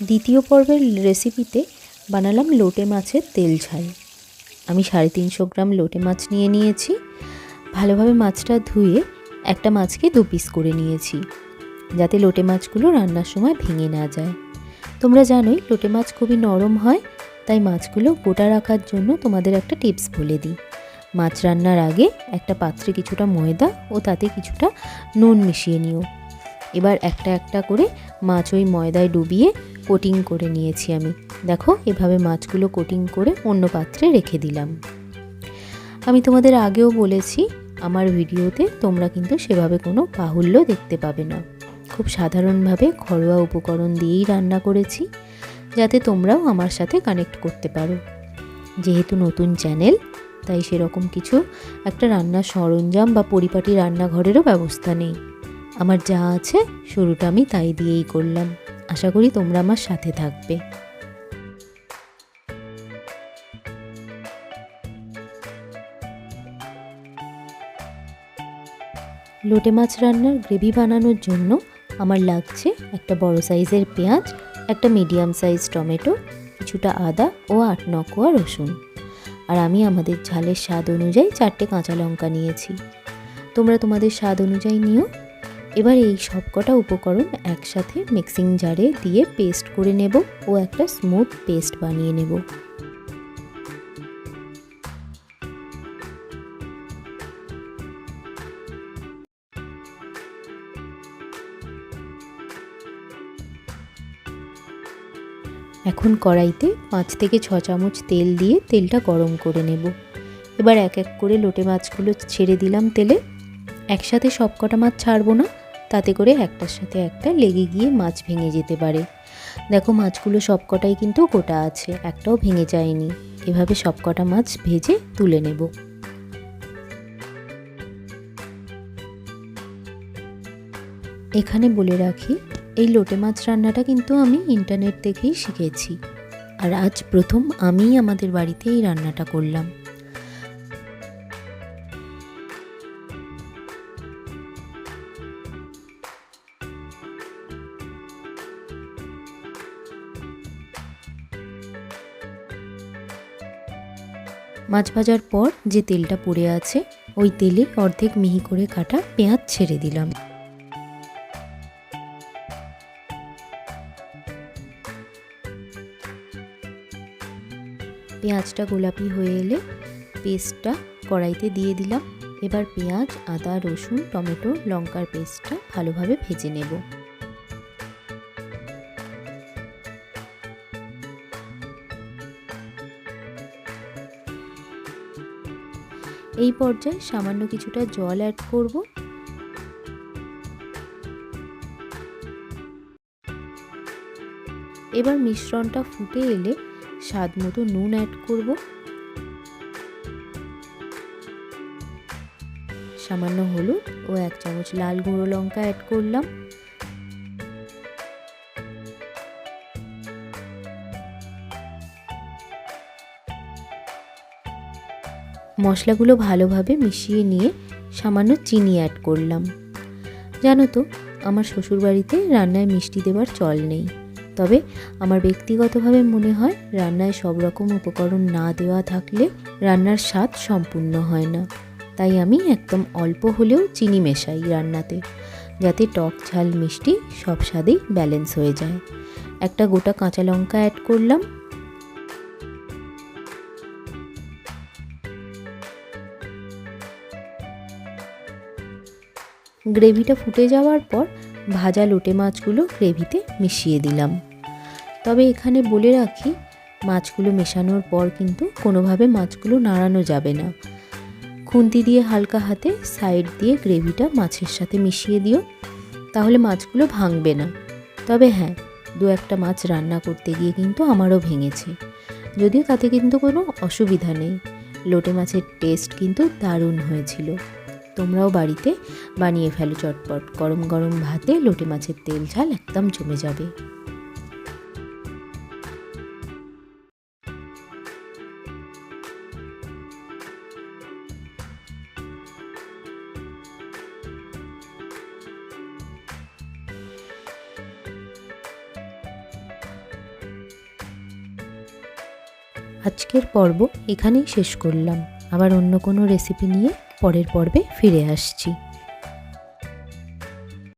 দ্বিতীয় পর্বের রেসিপিতে বানালাম লোটে মাছের তেল ঝাল। আমি সাড়ে তিনশো গ্রাম লোটে মাছ নিয়ে নিয়েছি। ভালোভাবে মাছটা ধুয়ে একটা মাছকে দু পিস করে নিয়েছি, যাতে লোটে মাছগুলো রান্নার সময় ভেঙে না যায়। তোমরা জানোই, লোটে মাছ খুবই নরম হয়, তাই মাছগুলো গোটা রাখার জন্য তোমাদের একটা টিপস বলে দিই। মাছ রান্নার আগে একটা পাত্রে কিছুটা ময়দা ও তাতে কিছুটা নুন মিশিয়ে নিও। এবার একটা একটা করে মাছ ওই ময়দায় ডুবিয়ে কোটিং করে নিয়েছি আমি। দেখো, এভাবে মাছগুলো কোটিং করে অন্য পাত্রে রেখে দিলাম। আমি তোমাদের আগেও বলেছি, আমার ভিডিওতে তোমরা কিন্তু সেভাবে কোনো বাহুল্য দেখতে পাবে না। খুব সাধারণভাবে ঘরোয়া উপকরণ দিয়েই রান্না করেছি, যাতে তোমরাও আমার সাথে কানেক্ট করতে পারো। যেহেতু নতুন চ্যানেল তাই সেরকম কিছু একটা রান্নার সরঞ্জাম বা পরিপাটি রান্নাঘরেরও ব্যবস্থা নেই। আমার যা আছে, শুরুটা আমি তাই দিয়েই করলাম। আশা করি তোমরা আমার সাথে থাকবে। লোটে মাছ রান্নার গ্রেভি বানানোর জন্য আমার লাগছে একটা বড় সাইজের পেঁয়াজ, একটা মিডিয়াম সাইজ টমেটো, কিছুটা আদা ও আট নকোয়া রসুন। আর আমি আমাদের ঝালের স্বাদ অনুযায়ী চারটে কাঁচা লঙ্কা নিয়েছি। তোমরা তোমাদের স্বাদ অনুযায়ী নিও। এবার এই সবকটা উপকরণ একসাথে মিক্সিং জারে দিয়ে পেস্ট করে নেব ও একটা স্মুথ পেস্ট বানিয়ে নেব। এখন কড়াইতে পাঁচ থেকে ছ চামচ তেল দিয়ে তেলটা গরম করে নেব। এবার এক এক করে লোটে মাছগুলো ছেড়ে দিলাম তেলে। একসাথে সব কটা মাছ ছাড়বো না। তাতে করে একটার সাথে একটা লেগে গিয়ে মাছ ভেঙে যেতে পারে। দেখো মাছগুলো সব কটাই কিন্তু গোটা আছে, একটাও ভেঙে যায়নি। এভাবে সব কটা মাছ ভেজে তুলে নেব। এখানে বলে রাখি, এই লোটে মাছ রান্নাটা কিন্তু আমি ইন্টারনেট দেখেই শিখেছি। আর আজ প্রথম আমিই আমাদের বাড়িতে এই রান্নাটা করলাম। মাছ ভাজার পর যে তেলটা পড়ে আছে, ওই তেলে অর্ধেক মিহি করে কাটা পেঁয়াজ ছেড়ে দিলাম। পেঁয়াজটা গোলাপি হয়ে এলে পেস্টটা কড়াইতে দিয়ে দিলাম। এবার পেঁয়াজ, আদা, রসুন, টমেটো, লঙ্কার পেস্টটা ভালোভাবে ভেজে নেব। এই পর্যায়ে সামান্য কিছুটা জল অ্যাড করব। এবার মিশ্রণটা ফুটে এলে স্বাদ মতো নুন অ্যাড করব। সামান্য হলুদ ও এক চামচ লাল গুঁড়ো লঙ্কা অ্যাড করলাম। মশলাগুলো ভালোভাবে মিশিয়ে নিয়ে সামান্য চিনি অ্যাড করলাম। জানো তো, আমার শ্বশুরবাড়িতে রান্নায় মিষ্টি দেওয়ার চল নেই। তবে আমার ব্যক্তিগতভাবে মনে হয়, রান্নায় সব রকম উপকরণ না দেওয়া থাকলে রান্নার স্বাদ সম্পূর্ণ হয় না। তাই আমি একদম অল্প হলেও চিনি মেশাই রান্নাতে, যাতে টক ঝাল মিষ্টি সব স্বাদেই ব্যালেন্স হয়ে যায়। একটা গোটা কাঁচা লঙ্কা অ্যাড করলাম গ্রেভিটা ফুটে যাওয়ার পর ভাজা লোটে মাছগুলো গ্রেভিতে মিশিয়ে দিলাম। তবে এখানে বলে রাখি, মাছগুলো মেশানোর পর কিন্তু কোনোভাবে মাছগুলো নাড়ানো যাবে না। খুন্তি দিয়ে হালকা হাতে সাইড দিয়ে গ্রেভিটা মাছের সাথে মিশিয়ে দিও, তাহলে মাছগুলো ভাঙবে না। তবে হ্যাঁ দু একটা মাছ রান্না করতে গিয়ে কিন্তু আমারও ভেঙেছে। যদিও তাতে কিন্তু কোনো অসুবিধা নেই। লোটে মাছের টেস্ট কিন্তু দারুণ হয়েছিল। তোমরাও বাড়িতে বানিয়ে ফেলো চটপট। গরম গরম ভাতে লোটে মাছের তেল ঝাল একদম জমে যাবে। আজকের পর্ব এখানেই শেষ করলাম। আবার অন্য কোনো রেসিপি নিয়ে পরের পর্বে ফিরে আসছি।